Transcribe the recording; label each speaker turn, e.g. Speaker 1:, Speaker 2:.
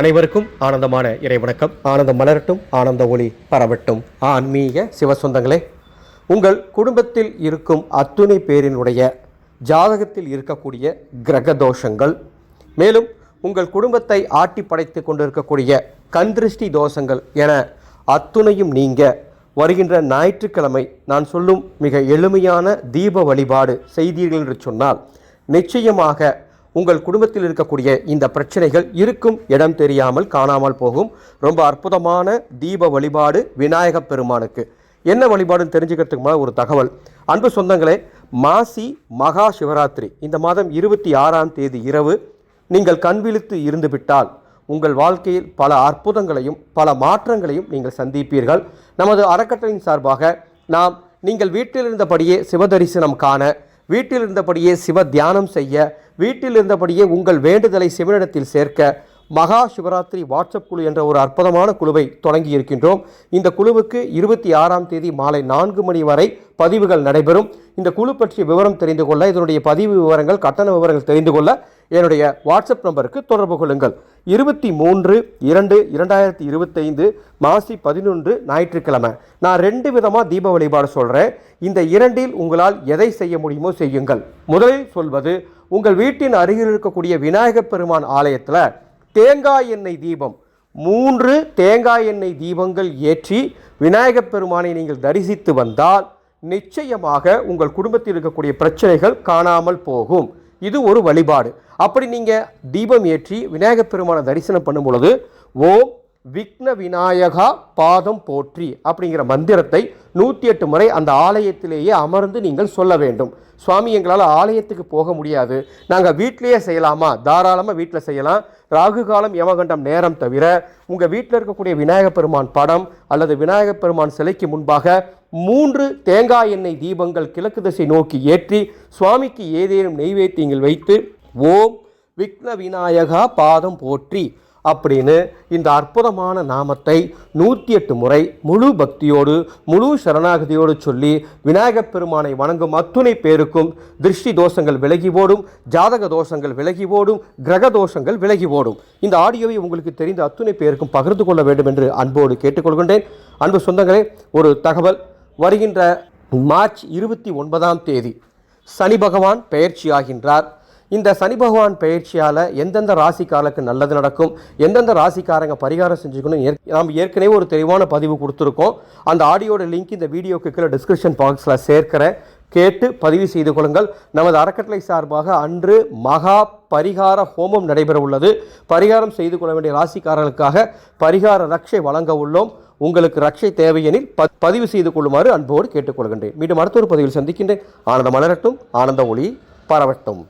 Speaker 1: அனைவருக்கும் ஆனந்தமான இறைவணக்கம். ஆனந்தம் மலரட்டும் ஆனந்த ஒளி பரவட்டும். ஆன்மீக சிவசொந்தங்களே உங்கள் குடும்பத்தில் இருக்கும் அத்துணை பேரினுடைய ஜாதகத்தில் இருக்கக்கூடிய கிரக தோஷங்கள் மேலும் உங்கள் குடும்பத்தை ஆட்டி படைத்து கொண்டிருக்கக்கூடிய கந்திருஷ்டி தோஷங்கள் என அத்துணையும் நீங்க வருகின்ற ஞாயிற்றுக்கிழமை நான் சொல்லும் மிக எளிமையான தீப வழிபாடு செய்தீர்கள் என்று சொன்னால் நிச்சயமாக உங்கள் குடும்பத்தில் இருக்கக்கூடிய இந்த பிரச்சனைகள் இருக்கும் இடம் தெரியாமல் காணாமல் போகும். ரொம்ப அற்புதமான தீப வழிபாடு விநாயகப் பெருமானுக்கு. என்ன வழிபாடுன்னு தெரிஞ்சுக்கிறதுக்கு ஒரு தகவல். அன்பு சொந்தங்களே மாசி மகா சிவராத்திரி. இந்த மாதம் இருபத்தி ஆறாம் தேதி இரவு நீங்கள் கண் இருந்துவிட்டால் உங்கள் வாழ்க்கையில் பல அற்புதங்களையும் பல மாற்றங்களையும் நீங்கள் சந்திப்பீர்கள். நமது அறக்கட்டளையின் சார்பாக நாம் நீங்கள் வீட்டில் இருந்தபடியே சிவதரிசனம் காண வீட்டில் இருந்தபடியே சிவ தியானம் செய்ய வீட்டில் இருந்தபடியே உங்கள் வேண்டுதலை சிவனிடத்தில் சேர்க்க மகா சிவராத்திரி வாட்ஸ்அப் குழு என்ற ஒரு அற்புதமான குழுவை தொடங்கி இருக்கின்றோம் இந்த குழுவுக்கு இருபத்தி ஆறாம் தேதி மாலை நான்கு மணி வரை பதிவுகள் நடைபெறும். இந்த குழு பற்றிய விவரம் தெரிந்து கொள்ள இதனுடைய பதிவு விவரங்கள் கட்டண விவரங்கள் தெரிந்து கொள்ள என்னுடைய வாட்ஸ்அப் நம்பருக்கு தொடர்பு கொள்ளுங்கள். இருபத்தி மூன்று இரண்டு இரண்டாயிரத்தி இருபத்தைந்து மாசி பதினொன்று ஞாயிற்றுக்கிழமை. நான் ரெண்டு விதமாக தீப வழிபாடு சொல்கிறேன் இந்த இரண்டில் உங்களால் எதை செய்ய முடியுமோ செய்யுங்கள். முதலில் சொல்வது உங்கள் வீட்டின் அருகில் இருக்கக்கூடிய விநாயகப் பெருமான் ஆலயத்தில் தேங்காய் எண்ணெய் தீபம் மூன்று தேங்காய் எண்ணெய் தீபங்கள் ஏற்றி விநாயகப் பெருமானை நீங்கள் தரிசித்து வந்தால் நிச்சயமாக உங்கள் குடும்பத்தில் இருக்கக்கூடிய பிரச்சனைகள் காணாமல் போகும். இது ஒரு வழிபாடு. அப்படி நீங்கள் தீபம் ஏற்றி விநாயகப் பெருமானை தரிசனம் பண்ணும் பொழுது ஓம் விக்ன விநாயகா பாதம் போற்றி அப்படிங்கிற மந்திரத்தை நூற்றி எட்டு முறை அந்த ஆலயத்திலேயே அமர்ந்து நீங்கள் சொல்ல வேண்டும். சுவாமி எங்களால் ஆலயத்துக்கு போக முடியாது. நாங்கள் வீட்டிலேயே செய்யலாமா? தாராளமாக வீட்டில் செய்யலாம். ராகு காலம் யமகண்டம் நேரம் தவிர உங்கள் வீட்டில் இருக்கக்கூடிய விநாயகப் பெருமான் படம் அல்லது விநாயகப் பெருமான் சிலைக்கு முன்பாக மூன்று தேங்காய் எண்ணெய் தீபங்கள் கிழக்கு திசை நோக்கி ஏற்றி சுவாமிக்கு ஏதேனும் நெய்வேத்தியங்கள் வைத்து ஓம் விக்ன விநாயகா பாதம் போற்றி அப்படின்னு இந்த அற்புதமான நாமத்தை நூற்றி எட்டு முறை முழு பக்தியோடு முழு சரணாகதியோடு சொல்லி விநாயகப் பெருமானை வணங்கும் அத்துணை பேருக்கும் திருஷ்டி தோஷங்கள் விலகி ஓடும் ஜாதக தோஷங்கள் விலகி ஓடும் கிரக தோஷங்கள் விலகி ஓடும். இந்த ஆடியோவை உங்களுக்கு தெரிந்த அத்துணை பேருக்கும் பகிர்ந்து கொள்ள வேண்டும் என்று அன்போடு கேட்டுக்கொள்கின்றேன். அன்பு சொந்தங்களே ஒரு தகவல். வருகின்ற மார்ச் இருபத்தி ஒன்பதாம் தேதி சனி பகவான் பெயர்ச்சியாகின்றார் இந்த சனி பகவான் பயிற்சியால் எந்தெந்த ராசிக்காரருக்கு நல்லது நடக்கும் எந்தெந்த ராசிக்காரங்க பரிகாரம் செஞ்சுக்கணும் நாம் ஏற்கனவே ஒரு தெளிவான பதிவு கொடுத்துருக்கோம். அந்த ஆடியோட லிங்க் இந்த வீடியோக்கு கீழே டிஸ்கிரிப்ஷன் பாக்ஸில் சேர்க்கிறேன். கேட்டு பதிவு செய்து கொள்ளுங்கள். நமது அறக்கட்டளை சார்பாக அன்று மகா பரிகார ஹோமம் நடைபெற உள்ளது. பரிகாரம் செய்து கொள்ள வேண்டிய ராசிக்காரர்களுக்காக பரிகார ரக்ஷை வழங்க உள்ளோம். உங்களுக்கு ரக்ஷை தேவையெனில் ப பதிவு செய்து கொள்ளுமாறு அன்போடு கேட்டுக்கொள்கின்றேன். மீண்டும் அடுத்த ஒரு பதிவில் சந்திக்கின்றேன். ஆனந்த மலரட்டும் ஆனந்த ஒளி பரவட்டும்.